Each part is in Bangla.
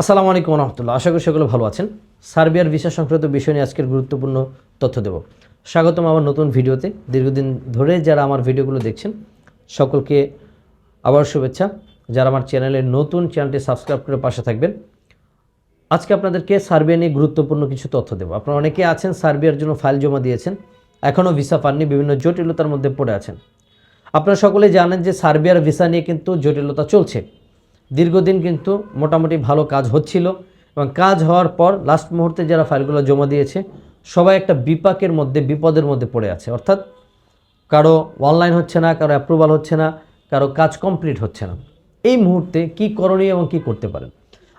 আসসালামু আলাইকুম রহমতুল্লাহ। আশা করি সকলে ভালো আছেন। সার্বিয়ার ভিসা সংক্রান্ত বিষয় নিয়ে আজকের গুরুত্বপূর্ণ তথ্য দেব। স্বাগতম আমার নতুন ভিডিওতে। দীর্ঘদিন ধরে যারা আমার ভিডিওগুলো দেখছেন, সকলকে আবার শুভেচ্ছা। যারা আমার চ্যানেলে নতুন, চ্যানেলটি সাবস্ক্রাইব করে পাশে থাকবেন। আজকে আপনাদেরকে সার্বিয়া নিয়ে গুরুত্বপূর্ণ কিছু তথ্য দেবো। আপনারা অনেকে আছেন, সার্বিয়ার জন্য ফাইল জমা দিয়েছেন এখনও ভিসা পাননি, বিভিন্ন জটিলতার মধ্যে পড়ে আছেন। আপনারা সকলে জানেন যে সার্বিয়ার ভিসা নিয়ে কিন্তু জটিলতা চলছে। দীর্ঘদিন কিন্তু মোটামুটি ভালো কাজ হচ্ছিল এবং কাজ হওয়ার পর লাস্ট মুহূর্তে যারা ফাইলগুলো জমা দিয়েছে, সবাই একটা বিপাকের মধ্যে, বিপদের মধ্যে পড়ে আছে। অর্থাৎ কারও অনলাইন হচ্ছে না, কারও অ্যাপ্রুভাল হচ্ছে না, কারও কাজ কমপ্লিট হচ্ছে না। এই মুহূর্তে কি করণীয় এবং কি করতে পারেন?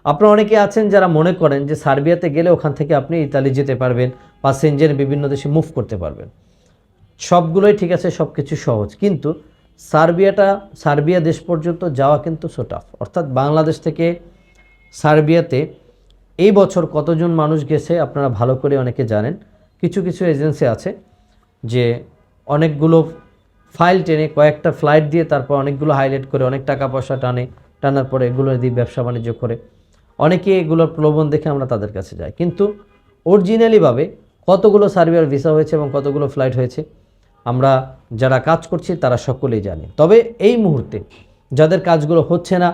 আপনারা অনেকে আছেন যারা মনে করেন যে সার্বিয়াতে গেলে ওখান থেকে আপনি ইতালি যেতে পারবেন বা সেনজেন বিভিন্ন দেশে মুভ করতে পারবেন। সবগুলোই ঠিক আছে সব কিছু সহজ। কিন্তু সার্বিয়াটা, সার্বিয়া দেশ পর্যন্ত যাওয়া কিন্তু সো টাফ অর্থাৎ বাংলাদেশ থেকে সার্বিয়াতে এই বছর কতজন মানুষ গেছে আপনারা ভালো করে অনেকে জানেন। কিছু কিছু এজেন্সি আছে যে অনেকগুলো ফাইল টেনে কয়েকটা ফ্লাইট দিয়ে তারপর অনেকগুলো হাইলাইট করে অনেক টাকা পয়সা টানে, টানার পরে এগুলো দিয়ে ব্যবসা বাণিজ্য করে। অনেকে এগুলোর প্রলোভন দেখে আমরা তাদের কাছে যাই। কিন্তু অরিজিনালিভাবে কতগুলো সার্বিয়ার ভিসা হয়েছে এবং কতগুলো ফ্লাইট হয়েছে? আমরা যারা কাজ করছি তারা সকলেই জানি। তবে এই মুহূর্তে যাদের কাজগুলো হচ্ছে না,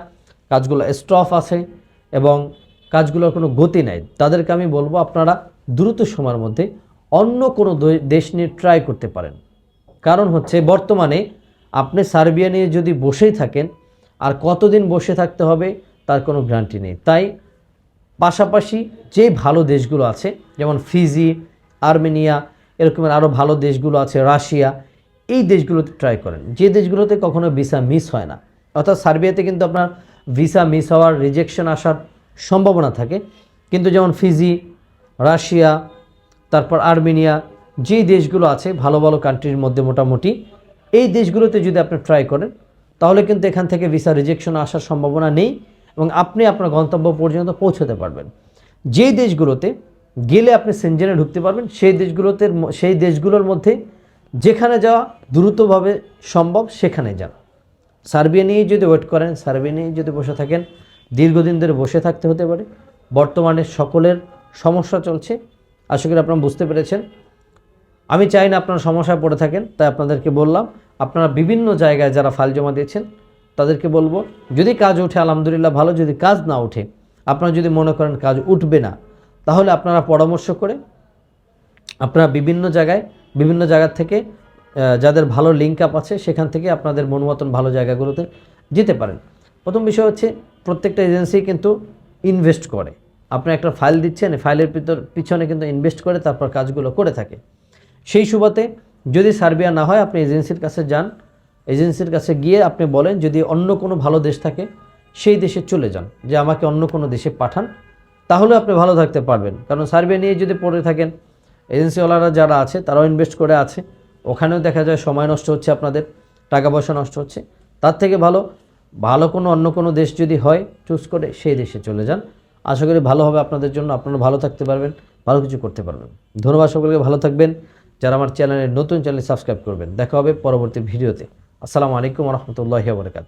কাজগুলো স্টফ আছে এবং কাজগুলোর কোনো গতি নাই, তাদেরকে আমি বলব আপনারা দ্রুত সময়ের মধ্যে অন্য কোনো দেশ নিয়ে ট্রাই করতে পারেন। কারণ হচ্ছে বর্তমানে আপনি সার্বিয়া নিয়ে যদি বসেই থাকেন, আর কতদিন বসে থাকতে হবে তার কোনো গ্যারান্টি নেই। তাই পাশাপাশি যে ভালো দেশগুলো আছে, যেমন ফিজি, আর্মেনিয়া এরকমের আরও ভালো দেশগুলো আছে, রাশিয়া, এই দেশগুলোতে ট্রাই করেন। যে দেশগুলোতে কখনো ভিসা মিস হয় না। অর্থাৎ সার্বিয়াতে কিন্তু আপনার ভিসা মিস হওয়ার রিজেকশন আসার সম্ভাবনা থাকে। কিন্তু যেমন ফিজি, রাশিয়া, তারপর আর্মেনিয়া যে দেশগুলো আছে, ভালো ভালো কান্ট্রির মধ্যে মোটামুটি, এই দেশগুলোতে যদি আপনি ট্রাই করেন, তাহলে কিন্তু এখান থেকে ভিসা রিজেকশন আসার সম্ভাবনা নেই এবং আপনি আপনার গন্তব্য পর্যন্ত পৌঁছতে পারবেন। যেই দেশগুলোতে গেলে আপনি সেনজেনে ঢুকতে পারবেন। সেই দেশগুলোতে, সেই দেশগুলোর মধ্যে যেখানে যাওয়া দ্রুতভাবে সম্ভব, সেখানে যান সার্বিয়া নিয়ে যদি ওয়েট করেন, সার্বিয়া নিয়ে যদি বসে থাকেন, দীর্ঘদিন ধরে বসে থাকতে হতে পারে। বর্তমানে সকলের সমস্যা চলছে। আশা করি আপনারা বুঝতে পেরেছেন। আমি চাই না আপনারা সমস্যায় পড়ে থাকেন, তাই আপনাদেরকে বললাম, আপনারা বিভিন্ন জায়গায় যারা ফাইল জমা দিয়েছেন, তাদেরকে বলব, যদি কাজ ওঠে, আলহামদুলিল্লাহ ভালো, যদি কাজ না ওঠে, আপনারা যদি মনে করেন কাজ উঠবে না তাহলে আপনারা পরামর্শ করে আপনারা বিভিন্ন জায়গায়, বিভিন্ন জায়গা থেকে যাদের ভালো লিঙ্ক আপ আছে, সেখান থেকে আপনাদের মন মতন ভালো জায়গাগুলোতে যেতে পারেন। প্রথম বিষয় হচ্ছে, প্রত্যেকটা এজেন্সি কিন্তু ইনভেস্ট করে। আপনি একটা ফাইল দিচ্ছেন ফাইলের ভিতর, পিছনে কিন্তু ইনভেস্ট করে, তারপর কাজগুলো করে থাকে। সেই সুবাদে যদি সার্বিয়া না হয়, আপনি এজেন্সির কাছে যান। এজেন্সির কাছে গিয়ে আপনি বলেন, যদি অন্য কোনো ভালো দেশ থাকে, সেই দেশে চলে যান। যে আমাকে অন্য কোনো দেশে পাঠান তাহলে আপনি ভালো থাকতে পারবেন। কারণ সার্ভে নিয়ে যদি পড়ে থাকেন, এজেন্সিওয়ালারা যারা আছে, তারাও ইনভেস্ট করে আছে। ওখানেও দেখা যায় সময় নষ্ট হচ্ছে আপনাদের, টাকা পয়সা নষ্ট হচ্ছে। তার থেকে ভালো ভালো কোনো অন্য কোনো দেশ যদি হয় চুজ করে সেই দেশে চলে যান। আশা করি ভালো হবে আপনাদের জন্য, আপনারা ভালো থাকতে পারবেন, ভালো কিছু করতে পারবেন। ধন্যবাদ সকলকে, ভালো থাকবেন। যারা আমার চ্যানেলের নতুন, চ্যানেল সাবস্ক্রাইব করবেন। দেখা হবে পরবর্তী ভিডিওতে। আসসালামু আলাইকুম রহমতুল্লাহ বরকাত